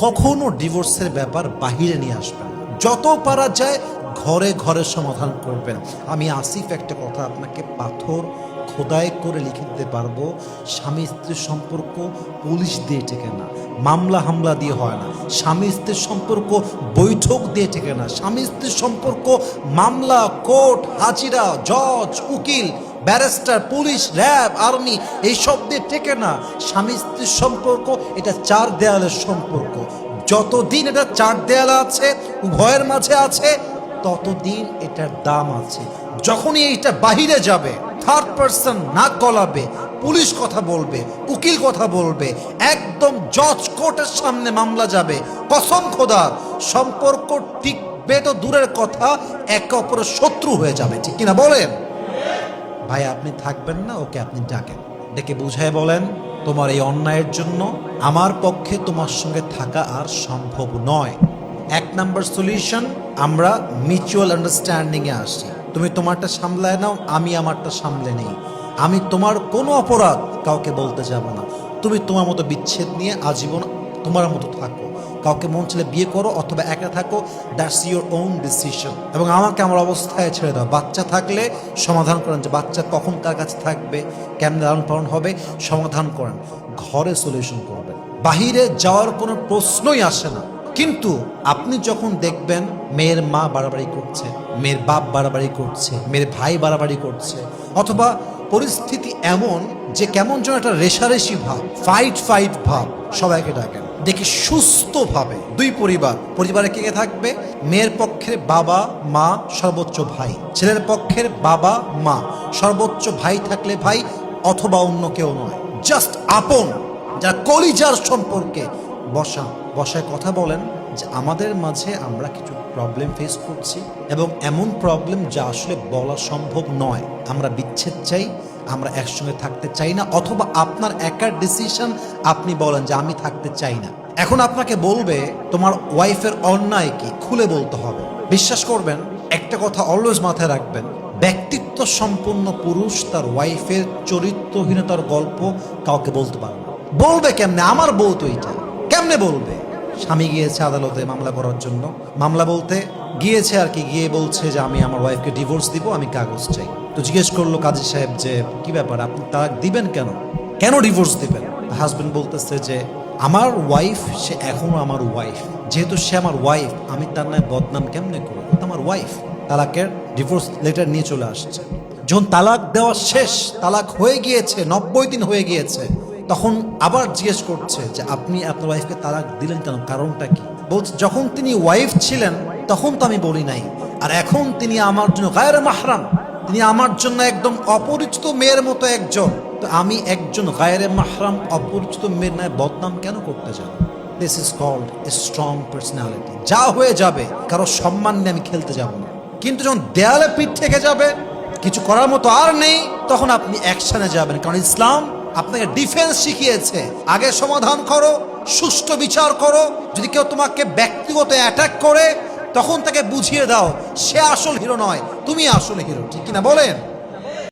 কখনো ডিভোর্সের ব্যাপার বাহিরে নিয়ে আসবেন। যত পারা যায় ঘরে ঘরে সমাধান করবেন। আমি আসিফ একটা কথা আপনাকে পাথর খোদাই করে লিখে দিতে পারব। স্বামী স্ত্রীর সম্পর্ক পুলিশ দিয়ে টেকে না। মামলা হামলা দিয়ে হয় না। স্বামী স্ত্রীর সম্পর্ক বৈঠক দিয়ে টেকে না। স্বামী স্ত্রীর সম্পর্ক মামলা, কোর্ট, হাজিরা, জজ, উকিল ব্যারিস্টার, পুলিশ, র্যাব, আর্মি এইসব দিয়ে টেকে না। স্বামী স্ত্রীর সম্পর্ক, এটা চার দেয়ালের সম্পর্ক। যতদিন এটা চার দেয়াল আছে, উভয়ের মাঝে আছে, ততদিন এটার দাম আছে। যখনই এইটা বাহিরে যাবে থার্ড পার্সন নাক গলাবে পুলিশ কথা বলবে, উকিল কথা বলবে, একদম জজ কোর্টের সামনে মামলা যাবে, কসম খোদার সম্পর্ক টিকবে তো দূরের কথা, একে অপরের শত্রু হয়ে যাবে, ঠিক কিনা বলেন? ভাই, আপনি থাকবেন না, ওকে আপনি ডাকেন। ডেকে বুঝায় বলেন, তোমার এই অন্যায়ের জন্য আমার পক্ষে তোমার সঙ্গে থাকা আর সম্ভব নয়। এক নাম্বার সলিউশন, আমরা মিউচুয়াল আন্ডারস্ট্যান্ডিংয়ে আসি। তুমি তোমারটা সামলায় নাও, আমি আমারটা সামলে নেই। আমি তোমার কোনো অপরাধ কাউকে বলতে যাব না। তুমি তোমার মতো বিচ্ছেদ নিয়ে আজীবন তোমার মতো থাকো। কাউকে মন ছেলে বিয়ে করো অথবা একা থাকো দ্যাটস ইউর ওন ডিসিশন এবং আমাকে আমার অবস্থায় ছেড়ে দাও। বাচ্চা থাকলে সমাধান করেন যে বাচ্চা কখন কার কাছে থাকবে, কেমন লালন পালন হবে, সমাধান করেন। ঘরে সলিউশন করবেন। বাহিরে যাওয়ার কোনো প্রশ্নই আসে না। কিন্তু আপনি যখন দেখবেন মেয়ের মা বাড়াবাড়ি করছে, মেয়ের বাপ বাড়াবাড়ি করছে, মেয়ের ভাই বাড়াবাড়ি করছে, অথবা পরিস্থিতি এমন যে কেমন যেন একটা রেশারেশি ভাব ফাইট ফাইট ভাব, সবাইকে ডাকেন। দেখি সুস্থভাবে দুই পরিবার, পরিবারে কে কে থাকবে? মেয়ের পক্ষের বাবা, মা, সর্বোচ্চ ভাই। ছেলের পক্ষের বাবা, মা। সর্বোচ্চ ভাই থাকলে ভাই, অথবা অন্য কেউ নয়। জাস্ট আপন, যারা কলিজার সম্পর্কে বসা। বসায় কথা বলেন যে আমাদের মাঝে আমরা কিছু প্রবলেম ফেস করছি এবং এমন প্রবলেম যা আসলে বলা সম্ভব নয়। আমরা বিচ্ছেদ চাই আমরা একসঙ্গে থাকতে চাই না, অথবা আপনার একার ডিসিশন আপনি বলেন যে আমি থাকতে চাই না। এখন আপনাকে বলবে, তোমার ওয়াইফের অন্যায় কি? খুলে বলতে হবে। বিশ্বাস করবেন, একটা কথা অলওয়েজ মাথায় রাখবেন, ব্যক্তিত্ব সম্পন্ন পুরুষ তার ওয়াইফের চরিত্রহীনতার গল্প কাউকে বলতে পারে বলবে কেমনে? আমার বউ তো এটা কেমনে বলবে? স্বামী গিয়েছে আদালতে মামলা করার জন্য। মামলা বলতে গিয়েছে আর কি, গিয়ে বলছে যে আমি আমার ওয়াইফকে ডিভোর্স দিব, আমি কাগজ চাই। তো জিজ্ঞেস করল কাজী সাহেব যে, কি ব্যাপার, আপনি তালাক দিবেন কেন? কেন ডিভোর্স দিবেন? হাজবেন্ড বলতেছে যে, আমার ওয়াইফ সে এখনও আমার ওয়াইফ যেহেতু সে আমার ওয়াইফ আমি তার নামে বদনাম কেমনে করব? আমার ওয়াইফ তালাকের ডিভোর্স লেটার নিয়ে চলে আসছে। যখন তালাক দেওয়া শেষ, তালাক হয়ে গিয়েছে, নব্বই দিন হয়ে গিয়েছে, তখন আবার জিজ্ঞেস করছে যে, আপনি আপনার ওয়াইফকে তালাক দিলেন কেন? কারণটা কি? বলছে, যখন তিনি ওয়াইফ ছিলেন তখন তো আমি বলি নাই। আর এখন তিনি আমার জন্য গায়ের মাহরাম। তিনি আমার জন্য একদম অপরিচিত মেয়ের মতো একজন। তো আমি একজন গায়ের মাহরাম, অপরিচিত মেয়ের নয় বদনাম কেন করতে যাব? This is called a strong personality যা হয়ে যাবে, কারও সম্মান নিয়ে আমি খেলতে যাব না। কিন্তু যখন দেয়ালে পিঠ থেকে যাবে, কিছু করার মতো আর নেই, তখন আপনি অ্যাকশনে যাবেন। কারণ ইসলাম আপনাকে ডিফেন্স শিখিয়েছে। আগে সমাধান করো, সুষ্ঠু বিচার করো। যদি কেউ তোমাকে ব্যক্তিগত অ্যাটাক করে তখন তাকে বুঝিয়ে দাও সে আসল হিরো নয় তুমি আসল হিরো ঠিক কিনা বলেন?